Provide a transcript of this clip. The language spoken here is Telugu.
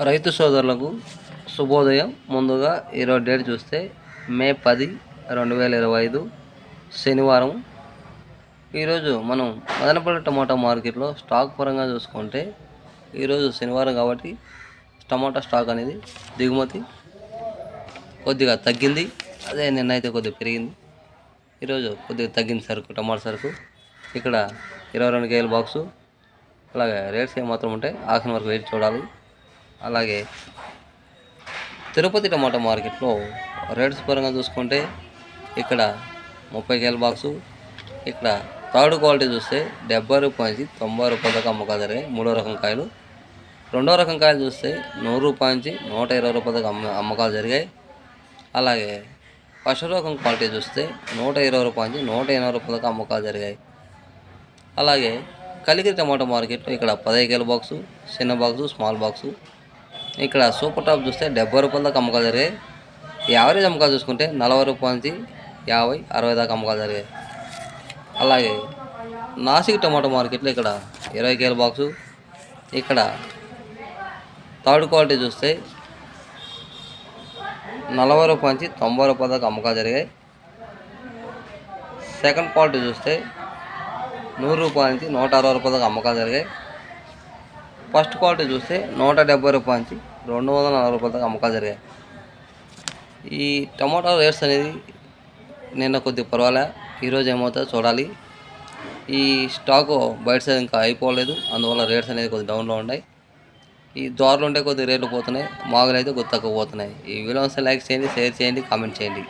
రైతు సోదరులకు శుభోదయం. ముందుగా ఈరోజు డేట్ చూస్తే మే పది రెండు వేల ఇరవై ఐదు శనివారం. ఈరోజు మనం మదనపల్లి టమాటా మార్కెట్లో స్టాక్ పరంగా చూసుకుంటే ఈరోజు శనివారం కాబట్టి టమాటా స్టాక్ అనేది దిగుమతి కొద్దిగా తగ్గింది. అదే నిన్న అయితే కొద్దిగా పెరిగింది. ఈరోజు కొద్దిగా తగ్గింది సరుకు టమాటా సరుకు. ఇక్కడ ఇరవై రెండు కేజీల బాక్సు. అలాగే రేట్స్ ఏమాత్రం ఉంటాయి? ఆఖరి వరకు వెయిట్ చూడాలి. అలాగే తిరుపతి టమాటా మార్కెట్లో రేట్స్ పరంగా చూసుకుంటే ఇక్కడ ముప్పై కేల బాక్సు ఇక్కడ థర్డ్ క్వాలిటీ చూస్తే డెబ్బై రూపాయల నుంచి తొంభై రూపాయల దాకా అమ్మకాలు జరిగాయి మూడో రకం కాయలు. రెండో రకం కాయలు చూస్తే నూరు రూపాయల నుంచి నూట ఇరవై రూపాయల దాకా అమ్మ అమ్మకాలు జరిగాయి. అలాగే ఫస్ట్ రకం క్వాలిటీ చూస్తే నూట ఇరవై రూపాయల నుంచి నూట ఎనభై రూపాయల దాకా అమ్మకాలు జరిగాయి. అలాగే కలిగిరి టమాటా మార్కెట్లో ఇక్కడ పదహైదు కేల బాక్సు చిన్న బాక్సు స్మాల్ బాక్సు ఇక్కడ సూపర్ టాప్ చూస్తే డెబ్బై రూపాయల దాకా అమ్మకాలు జరిగాయి. యావరేజ్ అమ్మకాలు చూసుకుంటే నలభై రూపాయల నుంచి యాభై అరవై దాకా అమ్మకాలు జరిగాయి. అలాగే నాసిక్ టమాటో మార్కెట్లో ఇక్కడ ఇరవై కేల బాక్సు ఇక్కడ థర్డ్ క్వాలిటీ చూస్తే నలభై రూపాయల నుంచి తొంభై రూపాయల దాకా అమ్మకాలు జరిగాయి. సెకండ్ క్వాలిటీ చూస్తే నూరు రూపాయల నుంచి నూట అరవై రూపాయల దాకా అమ్మకాలు జరిగాయి. ఫస్ట్ క్వాలిటీ చూస్తే నూట డెబ్బై రూపాయల నుంచి రెండు వందల నలభై రూపాయల దాకా అమ్మకాలు జరిగాయి. ఈ టమాటా రేట్స్ అనేది నిన్న కొద్దిగా పర్వాలే ఈరోజు ఏమవుతుందో చూడాలి. ఈ స్టాకు బయట సైడ్ ఇంకా అయిపోలేదు అందువల్ల రేట్స్ అనేది కొద్దిగా డౌన్లో ఉన్నాయి. ఈ దోరలు ఉంటే కొద్దిగా రేట్లు పోతున్నాయి మాగులు అయితే కొద్ది తక్కువ పోతున్నాయి. ఈ వీడియో లైక్ చేయండి షేర్ చేయండి కామెంట్ చేయండి.